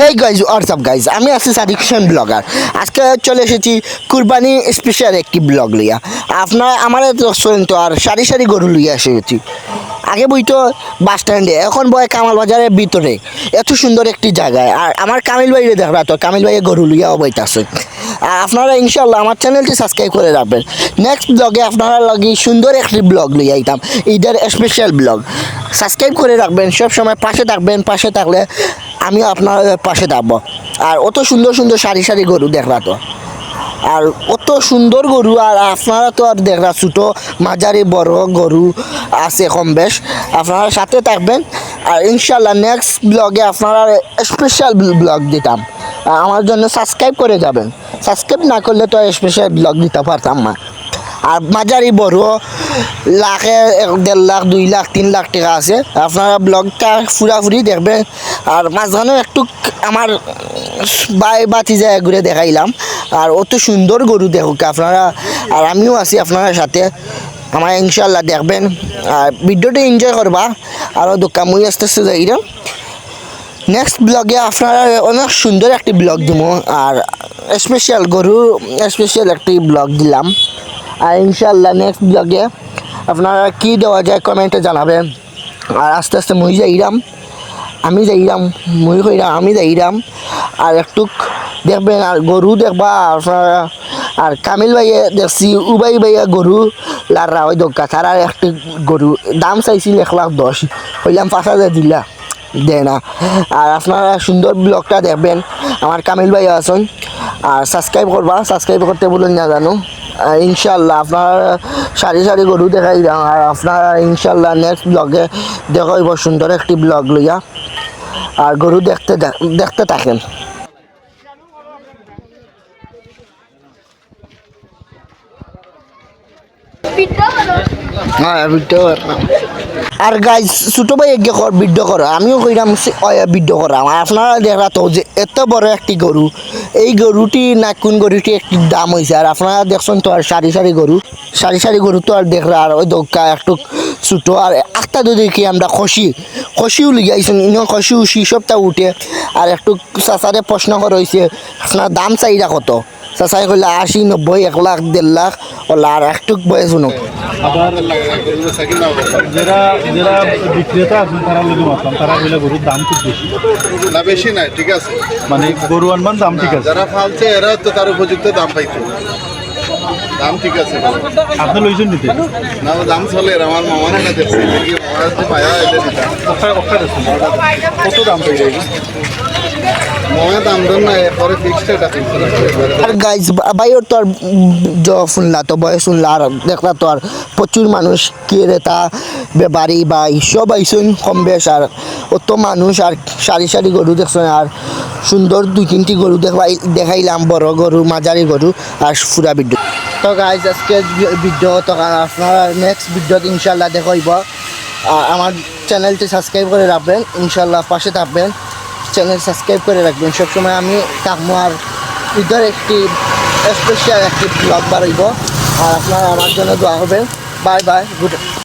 Hey guys WhatsApp guys আমি আছি Sadiq Hossain blogger আজকে চলে এসেছি কুরবানি স্পেশাল একটি ব্লগ লইয়া আপনার, আমার রেস্টুরেন্ট আর সারি সারি গরু লইয়া এসেছি। আগে বইতো বাস স্ট্যান্ডে এখন বয় কামাল বাজারের ভিতরে। এত সুন্দর একটি জায়গায়। আর আমার কামিল ভাইরে দেখবা তো, কামিল ভাইয়ের গরু লইয়াও বইতাছে। আর আপনারা ইনশাল্লাহ আমার চ্যানেলটি সাবস্ক্রাইব করে রাখবেন। নেক্সট ব্লগে আপনারা লগে সুন্দর একটি ব্লগ লইয়া আইতাম, ঈদের স্পেশাল ব্লগ সাবস্ক্রাইব করে রাখবেন সব সময় পাশে থাকবেন, পাশে থাকলে আমিও আপনার পাশে থাকব আর অত সুন্দর সুন্দর সারি সারি গরু দেখলা তো। আর অত সুন্দর গরু, আর আপনারা তো আর দেখরা ছোটো, মাঝারি, বড় গরু আছে কম বেশ। আপনারা সাথে থাকবেন। আর ইনশাল্লাহ নেক্সট ব্লগে আপনারা স্পেশাল ব্লগ দিতাম। আমার জন্য সাবস্ক্রাইব করে যাবেন। সাবস্ক্রাইব না করলে তো স্পেশাল ব্লগ দিতে পারতাম না। আর মাঝারি বড়, লাখে দেড় লাখ, দুই লাখ, তিন লাখ টাকা আছে। আপনারা ব্লগটা ফুরাফুরি দেখবেন। আর মাঝখানে একটু আমার বাই বাতি যায় ঘুরে দেখাইলাম। আর অত সুন্দর গরু দেখুক আপনারা। আর আমিও আছি আপনার সাথে। আমার ইনশাল্লাহ দেখবেন। আর ভিডিওটা এনজয় করবা। আরও দোকান মুই আস্তে আস্তে যাই নেক্সট ব্লগে আপনারা অনেক সুন্দর একটি ব্লগ দিব আর স্পেশাল গরু স্পেশাল একটি ব্লগ দিলাম। আর ইনশাল্লাহ নেক্সট ব্লগে আপনারা কী দেওয়া যায় কমেন্টে জানাবেন। আর আস্তে আস্তে মুই যাইরাম, আমি যাইরাম, মুই কইরাম আমি যাইরাম। আর একটু দেখবেন, আর গরু দেখবা, আপনারা, আর কামিল ভাইয়ে দেখছি, উবাই ভাইয়া গরু, লাররা ওই দোকা তারা একটি গরু, দাম চাইছিল এক লাখ দশ, হইলাম পাঁচ হাজার দিলা। দেয় না। আর আপনারা সুন্দর ব্লগটা দেখবেন। আমার কামিল ভাই আছেন। আর সাবস্ক্রাইব করবা সাবস্ক্রাইব করতে বলুন না জানো। আর ইনশাল্লাহ আপনার সারি সারি গরু দেখাই দাও আর আপনারা ইনশাল্লাহ নেক্সট ব্লগে দেখাইব সুন্দর একটি ব্লগ লইয়া। আর গরু দেখতে দেখতে থাকেন। হ্যাঁ ভিডিও আর গাই ছোটো ভাই এগে কর ভিডিও করো। আমিও কইরাম ভিডিও করাম আপনারা দেখা তো যে এত বড় একটি গরু, এই গরুটি না কোন গরুটি একটি দাম হয়েছে আর আপনারা দেখছেন তো আর সারি সারি গরু। সারি সারি গরু তো আর দেখরা আর ওই দোকা একটু ছোটো। আর একটা যদি কি আমরা খসি খসিও লিগাইছেন ইনো খসি উসি সবটা উঠে। আর একটু চাচারে প্রশ্ন করা হয়েছে আপনার দাম চাহিদা কত? চাচাই কইলে আশি নব্বই এক লাখ দেড় লাখ ওলা আর একটু বয়স শুনুক আবার যারা যারা বিক্রেতা আছেন তারা বলে মারতাম। তারা বলে গরুর দাম খুব বেশি। না বেশি নাই ঠিক আছে। মানে গরু আনবার দাম ঠিক আছে। যারা ফালছে এরা তো তার উপযুক্ত দাম পাইতো দাম ঠিক আছে। আপনি লইছেন নিতে না ও দাম চলে এর আমার মামার না দেখছে দেখি মামার তো পায়া এটা দিতা অক্ষয় অক্ষয় দেখুন কত দাম যাবে আর গাইজ বাইর তো আর জ শুনলা তো, বয়স শুনলা আর দেখলা তো, আর প্রচুর মানুষ ক্রেতা বেপারি বা সব আইসুন কম বেশ, আর অত মানুষ, আর সারি সারি গরু দেখছেন আর সুন্দর দুই তিনটি গরু দেখাই, দেখাইলাম, বড় গরু, মাঝারি গরু, আর ফুরা বিদ্যুৎ তো গাইজ আজকে ভিডিও তো আপনারা নেক্সট ভিডিওতে ইনশাল্লাহ দেখাইব আমার চ্যানেলটি সাবস্ক্রাইব করে রাখবেন, ইনশাল্লাহ পাশে থাকবেন। চ্যানেল সাবস্ক্রাইব করে রাখবেন। সবসময় আমি কাকমার ঈদের একটি স্পেশাল একটি ব্লগ বাড়াইব আর আপনারা আমার জন্য দোয়া হবেন বাই বাই, গুড